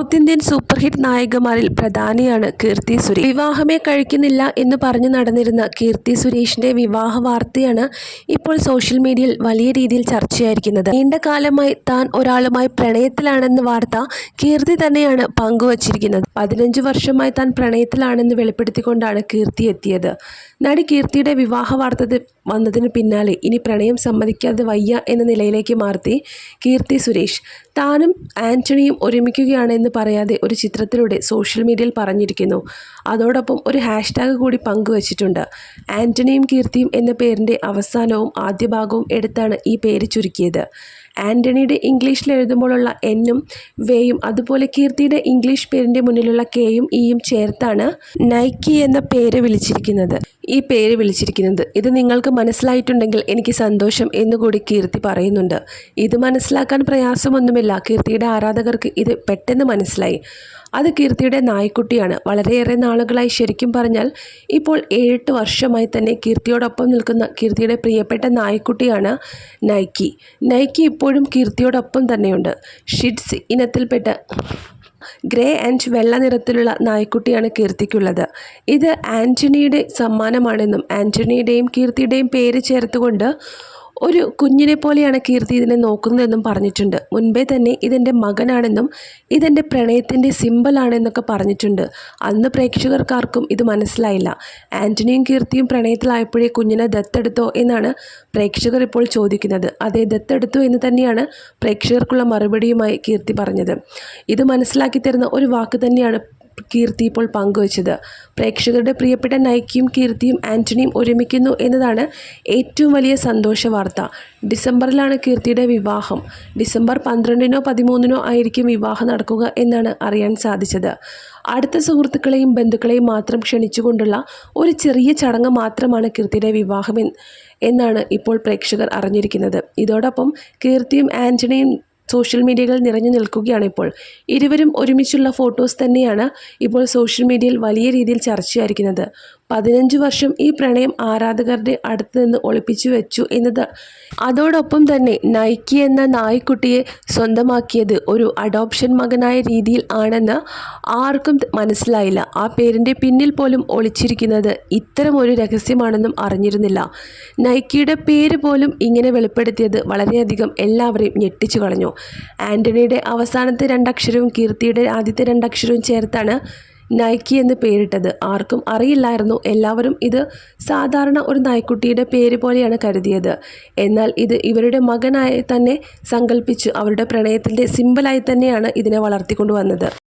South Indian super hit നായികമാരിൽ പ്രധാനിയാണ് കീർത്തി സുരേഷ്. വിവാഹമേ കഴിക്കുന്നില്ല എന്ന് പറഞ്ഞു നടന്നിരുന്ന കീർത്തി സുരേഷിന്റെ വിവാഹ വാർത്തയാണ് ഇപ്പോൾ സോഷ്യൽ മീഡിയയിൽ വലിയ രീതിയിൽ ചർച്ചയായിരിക്കുന്നത്. നീണ്ട കാലമായി താൻ ഒരാളുമായി പ്രണയത്തിലാണെന്ന വാർത്ത കീർത്തി തന്നെയാണ് പങ്കുവച്ചിരിക്കുന്നത്. പതിനഞ്ച് വർഷമായി താൻ പ്രണയത്തിലാണെന്ന് വെളിപ്പെടുത്തിക്കൊണ്ടാണ് കീർത്തി എത്തിയത്. നടി കീർത്തിയുടെ വിവാഹ വാർത്ത വന്നതിന് പിന്നാലെ ഇനി പ്രണയം സമ്മതിക്കാതെ വയ്യ എന്ന നിലയിലേക്ക് മാർത്തി കീർത്തി സുരേഷ്. താനും ആന്റണിയും ഒരുമിക്കുകയാണ് പറയാതെ ഒരു ചിത്രത്തിലൂടെ സോഷ്യൽ മീഡിയയിൽ പറഞ്ഞിരിക്കുന്നു. അതോടൊപ്പം ഒരു ഹാഷ്ടാഗ് കൂടി പങ്കുവച്ചിട്ടുണ്ട്. ആന്റണിയും കീർത്തിയും എന്ന പേരിന്റെ അവസാനവും ആദ്യ ഭാഗവും എടുത്താണ് ഈ പേര് ചുരുക്കിയത്. ആന്റണിയുടെ ഇംഗ്ലീഷിൽ എഴുതുമ്പോഴുള്ള എന്നും വേയും അതുപോലെ കീർത്തിയുടെ ഇംഗ്ലീഷ് പേരിന്റെ മുന്നിലുള്ള കെയും ഇയും ചേർത്താണ് നൈക്കി എന്ന പേര് വിളിച്ചിരിക്കുന്നത്. ഈ പേര് വിളിച്ചിരിക്കുന്നത്. ഇത് നിങ്ങൾക്ക് മനസ്സിലായിട്ടുണ്ടെങ്കിൽ എനിക്ക് സന്തോഷം എന്നുകൂടി കീർത്തി പറയുന്നുണ്ട്. ഇത് മനസ്സിലാക്കാൻ പ്രയാസമൊന്നുമില്ല. കീർത്തിയുടെ ആരാധകർക്ക് ഇത് പെട്ടെന്ന് മനസ്സിലായി. അത് കീർത്തിയുടെ നായ്ക്കുട്ടിയാണ്. വളരെയേറെ നാളുകളായി ശരിക്കും പറഞ്ഞാൽ ഇപ്പോൾ ഏഴെട്ട് വർഷമായി തന്നെ കീർത്തിയോടൊപ്പം നിൽക്കുന്ന കീർത്തിയുടെ പ്രിയപ്പെട്ട നായ്ക്കുട്ടിയാണ് നൈക്കി. നൈക്കി ഇപ്പോഴും കീർത്തിയോടൊപ്പം തന്നെയുണ്ട്. ഷിഡ്സ് ഇനത്തിൽപ്പെട്ട ഗ്രേ ആൻഡ് വെള്ള നിറത്തിലുള്ള നായ്ക്കുട്ടിയാണ് കീർത്തിക്കുള്ളത്. ഇത് ആന്റണിയുടെ സമ്മാനമാണെന്നും ആന്റണിയുടെയും കീർത്തിയുടെയും പേര് ചേർത്തുകൊണ്ട് ഒരു കുഞ്ഞിനെ പോലെയാണ് കീർത്തി ഇതിനെ നോക്കുന്നതെന്നും പറഞ്ഞിട്ടുണ്ട്. മുൻപേ തന്നെ ഇതെന്റെ മകനാണെന്നും ഇതെന്റെ പ്രണയത്തിന്റെ സിമ്പലാണെന്നൊക്കെ പറഞ്ഞിട്ടുണ്ട്. അന്ന് പ്രേക്ഷകർക്കാർക്കും ഇത് മനസ്സിലായില്ല. ആന്റണിയും കീർത്തിയും പ്രണയത്തിലായപ്പോഴേ കുഞ്ഞിനെ ദത്തെടുത്തോ എന്നാണ് പ്രേക്ഷകർ ഇപ്പോൾ ചോദിക്കുന്നത്. അതേ ദത്തെടുത്തു എന്ന് തന്നെയാണ് പ്രേക്ഷകർക്കുള്ള മറുപടിയുമായി കീർത്തി പറഞ്ഞത്. ഇത് മനസ്സിലാക്കി തരുന്ന ഒരു വാക്ക് തന്നെയാണ് കീർത്തി ഇപ്പോൾ പങ്കുവച്ചത്. പ്രേക്ഷകരുടെ പ്രിയപ്പെട്ട നൈക്കിയും കീർത്തിയും ആന്റണിയും ഒരുമിക്കുന്നു എന്നതാണ് ഏറ്റവും വലിയ സന്തോഷ വാർത്ത. ഡിസംബറിലാണ് കീർത്തിയുടെ വിവാഹം. ഡിസംബർ പന്ത്രണ്ടിനോ പതിമൂന്നിനോ ആയിരിക്കും വിവാഹം നടക്കുക എന്നാണ് അറിയാൻ സാധിച്ചത്. അടുത്ത സുഹൃത്തുക്കളെയും ബന്ധുക്കളെയും മാത്രം ക്ഷണിച്ചുകൊണ്ടുള്ള ഒരു ചെറിയ ചടങ്ങ് മാത്രമാണ് കീർത്തിയുടെ വിവാഹം എന്നാണ് ഇപ്പോൾ പ്രേക്ഷകർ അറിഞ്ഞിരിക്കുന്നത്. ഇതോടൊപ്പം കീർത്തിയും ആന്റണിയും സോഷ്യൽ മീഡിയകൾ നിറഞ്ഞു നിൽക്കുകയാണ് ഇപ്പോൾ ഇരുവരും ഒരുമിച്ചുള്ള ഫോട്ടോസ് തന്നെയാണ് ഇപ്പോൾ സോഷ്യൽ മീഡിയയിൽ വലിയ രീതിയിൽ ചർച്ചയായിരിക്കുന്നത്. പതിനഞ്ച് വർഷം ഈ പ്രണയം ആരാധകരുടെ അടുത്ത് നിന്ന് ഒളിപ്പിച്ചു വെച്ചു എന്നത്. അതോടൊപ്പം തന്നെ നൈക്കി എന്ന നായ്ക്കുട്ടിയെ സ്വന്തമാക്കിയത് ഒരു അഡോപ്ഷൻ മകനായ രീതിയിൽ ആണെന്ന് ആർക്കും മനസ്സിലായില്ല. ആ പേരിന്റെ പിന്നിൽ പോലും ഒളിച്ചിരിക്കുന്നത് ഇത്തരം ഒരു രഹസ്യമാണെന്നും അറിഞ്ഞിരുന്നില്ല. നൈക്കിയുടെ പേര് പോലും ഇങ്ങനെ വെളിപ്പെടുത്തിയത് വളരെയധികം എല്ലാവരെയും ഞെട്ടിച്ചു കളഞ്ഞു. ആന്റണിയുടെ അവസാനത്തെ രണ്ടക്ഷരവും കീർത്തിയുടെ ആദ്യത്തെ രണ്ടക്ഷരവും ചേർത്താണ് നൈക്കി എന്ന് പേരിട്ടത്. ആർക്കും അറിയില്ലായിരുന്നു. എല്ലാവരും ഇത് സാധാരണ ഒരു നായ്ക്കുട്ടിയുടെ പേര് പോലെയാണ് കരുതിയത്. എന്നാൽ ഇത് ഇവരുടെ മകനായി തന്നെ സങ്കല്പിച്ചു അവരുടെ പ്രണയത്തിന്റെ സിമ്പിളായി തന്നെയാണ് ഇതിനെ വളർത്തിക്കൊണ്ടുവന്നത്.